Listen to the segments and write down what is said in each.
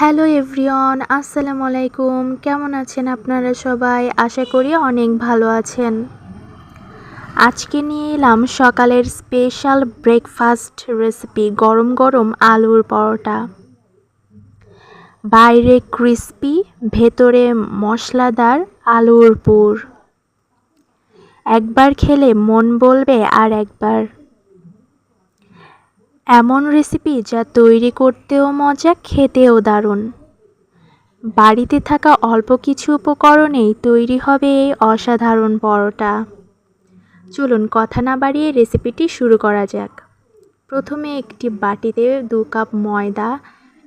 Hello everyone, আসসালামু আলাইকুম। কেমন আছেন আপনারা সবাই? আশা করি অনেক ভালো আছেন। আজকে নিয়ে এলাম সকালের স্পেশাল ব্রেকফাস্ট রেসিপি গরম গরম আলুর পরোটা। বাইরে ক্রিস্পি ভেতরে মশলাদার আলুর পুর। একবার খেলে মন বলবে আর একবার। এমন রেসিপি যা তৈরি করতেও মজা, খেতেও দারুণ। বাড়িতে থাকা অল্প কিছু উপকরণেই তৈরি হবে এই অসাধারণ পরোটা। চলুন কথা না বাড়িয়ে রেসিপিটি শুরু করা যাক। প্রথমে একটি বাটিতে দু কাপ ময়দা,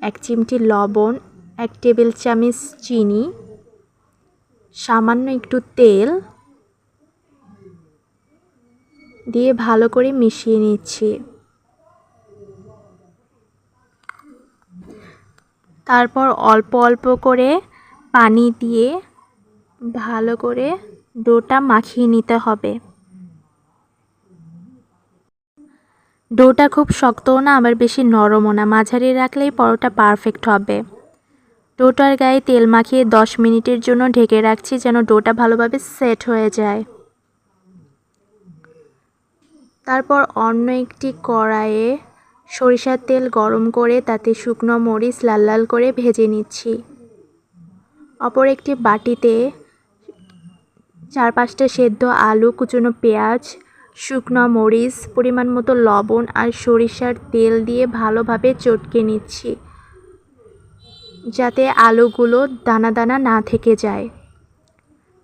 এক চিমটি লবণ, এক টেবিল চামচ চিনি, সামান্য একটু তেল দিয়ে ভালো করে মিশিয়ে নিচ্ছি। তারপর অল্প অল্প করে পানি দিয়ে ভালো করে ডোটা মাখিয়ে নিতে হবে। ডোটা খুব শক্তও না, আবার বেশি নরমও না। মাঝারি রাখলেই পরোটা পারফেক্ট হবে। ডোটার গায়ে তেল মাখিয়ে দশ মিনিটের জন্য ঢেকে রাখছি যেন ডোটা ভালোভাবে সেট হয়ে যায়। তারপর অন্য একটি কড়াইয়ে সরিষার তেল গরম করে তাতে শুকনো মরিচ লাল লাল করে ভেজে নিচ্ছি। অপর একটি বাটিতে চার পাঁচটা সেদ্ধ আলু, কুচনো পেঁয়াজ, শুকনো মরিচ, পরিমাণ মতো লবণ আর সরিষার তেল দিয়ে ভালোভাবে চটকে নিচ্ছি, যাতে আলুগুলো দানা দানা না থেকে যায়।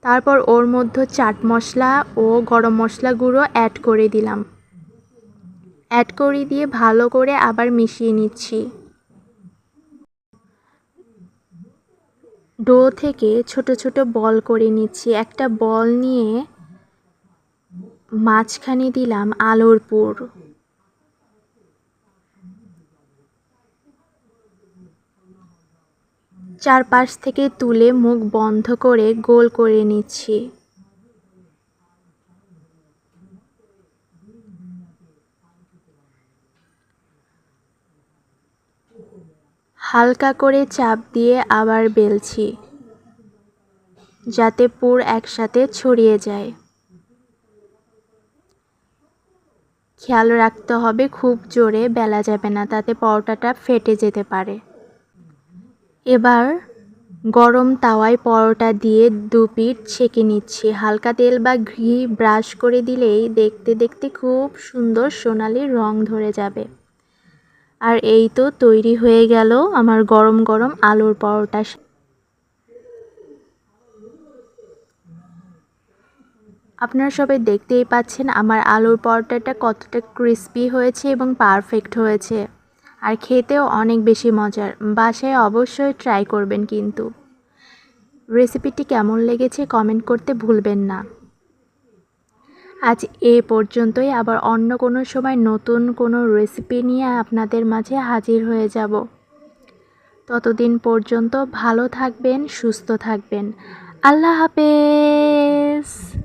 তারপর ওর মধ্যে চাট মশলা ও গরম মশলা গুঁড়ো অ্যাড করে দিলাম। অ্যাড করে দিয়ে ভালো করে আবার মিশিয়ে নিচ্ছি। ডো থেকে ছোট ছোট বল করে নিচ্ছি। একটা বল নিয়ে মাঝখানে দিলাম আলোর পুর। চারপাশ থেকে তুলে মুখ বন্ধ করে গোল করে নিচ্ছি। হালকা করে চাপ দিয়ে আবার বেলছি, যাতে পুর একসাথে ছড়িয়ে যায়। খেয়াল রাখতে হবে, খুব জোরে বেলা যাবে না, তাতে পরোটাটা ফেটে যেতে পারে। এবার গরম তাওয়ায় পরোটা দিয়ে দু পিঠ ছেঁকে নিচ্ছি। হালকা তেল বা ঘি ব্রাশ করে দিলেই দেখতে দেখতে খুব সুন্দর সোনালি রং ধরে যাবে। আর এই তো তৈরি হয়ে গেল আমার গরম গরম আলুর পরোটা। আপনারা সবাই দেখতেই পাচ্ছেন আমার আলুর পরোটাটা কতটা ক্রিস্পি হয়েছে এবং পারফেক্ট হয়েছে। আর খেতেও অনেক বেশি মজার। বাসায় অবশ্যই ট্রাই করবেন কিন্তু। রেসিপিটি কেমন লেগেছে কমেন্ট করতে ভুলবেন না। আজ এ পর্যন্তই। আবার অন্য কোনো সময় নতুন কোনো রেসিপি নিয়ে আপনাদের মাঝে হাজির হয়ে যাব। ততদিন পর্যন্ত ভালো থাকবেন, সুস্থ থাকবেন। আল্লাহ হাফেজ।